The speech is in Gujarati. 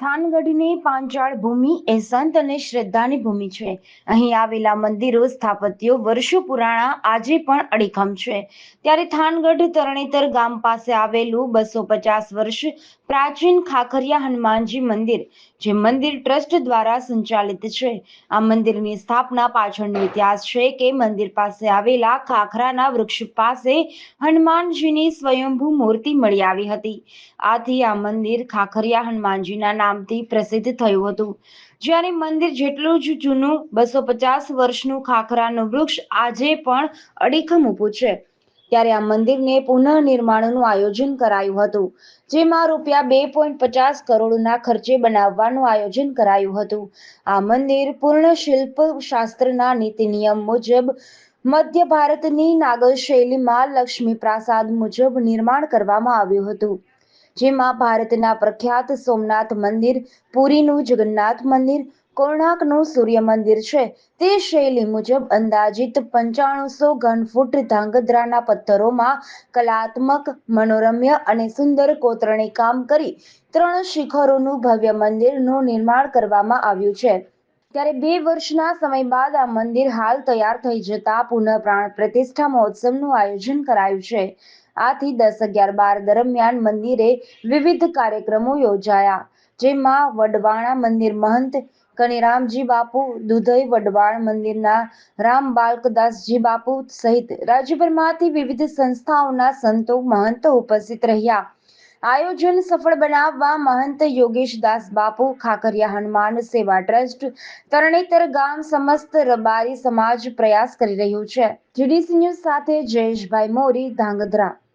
થાનગઢની પાંચાળ ભૂમિ એ સંત અને શ્રદ્ધાની ભૂમિ છે. અહીં આવેલા મંદિરો સ્થાપત્યો વર્ષો પુરાણા, આજે પણ અડીખમ છે. ત્યારે થાનગઢ તરણેતર ગામ પાસે આવેલું બસો પચાસ વર્ષ પ્રાચીન ખાખરિયા હનુમાનજી મંદિર, જે મંદિર ટ્રસ્ટ દ્વારા સંચાલિત છે. આ મંદિરની સ્થાપના પાછળનો ઇતિહાસ છે કે મંદિર પાસે આવેલા ખાખરાના વૃક્ષ પાસે હનુમાનજીની સ્વયંભૂ મૂર્તિ મળી આવી હતી. આથી આ મંદિર ખાખરિયા હનુમાનજીના નામથી પ્રસિદ્ધ થયું હતું. જ્યારે મંદિર જેટલું જ જૂનું, બસો પચાસ વર્ષનું ખાખરાનું વૃક્ષ આજે પણ અડીખમ ઊભું છે. ત્યારે આ મંદિરને પુનઃનિર્માણનું આયોજન કરાયું હતું, જેમાં રૂપિયા બે પોઈન્ટ પચાસ કરોડના ખર્ચે બનાવવાનું આયોજન કરાયું હતું. આ મંદિર પૂર્ણ શિલ્પ શાસ્ત્રના નીતિ નિયમ મુજબ મધ્ય ભારતની નાગર શૈલીમાં લક્ષ્મી પ્રાસાદ મુજબ નિર્માણ કરવામાં આવ્યું હતું. જેમાં ભારતના પ્રખ્યાત સોમનાથ મંદિર, પુરીનું જગન્નાથ મંદિર, કોણાર્કનું સૂર્ય મંદિર છે. તે શૈલી મુજબ અંદાજિત પંચાણુંસો ઘન ફૂટ ધાંગધ્રાના પથ્થરોમાં કલાત્મક, મનોરમ્ય અને સુંદર કોતરણી કામ કરી ત્રણ શિખરોનું ભવ્ય મંદિરનું નિર્માણ કરવામાં આવ્યું છે. ત્યારે બે વર્ષના સમય બાદ આ મંદિર હાલ તૈયાર થઈ જતા પુનઃ પ્રાણ પ્રતિષ્ઠા મહોત્સવનું આયોજન કરાયું છે. આથી દસ અગિયાર બાર દરમિયાન મંદિરે વિવિધ કાર્યક્રમો યોજાયા, જેમાં વડવાણા મંદિર મહંત, કનીરામજી બાપુ, દુધઈ વડવાણ મંદિરના રામ બાલકદાસજી બાપુ સહિત રાજ્યભરમાંથી વિવિધ સંસ્થાઓના સંતો મહંતો ઉપસ્થિત રહ્યા. આયોજન સફળ બનાવવા મહંત યોગેશદાસ બાપુ, ખાકરિયા હનુમાન સેવા ટ્રસ્ટ, તરણેતર ગામ સમસ્ત રબારી સમાજ પ્રયાસ કરી રહ્યું છે. જીડીસી ન્યૂઝ સાથે જયેશભાઈ મોરી, ધાંગધ્રા.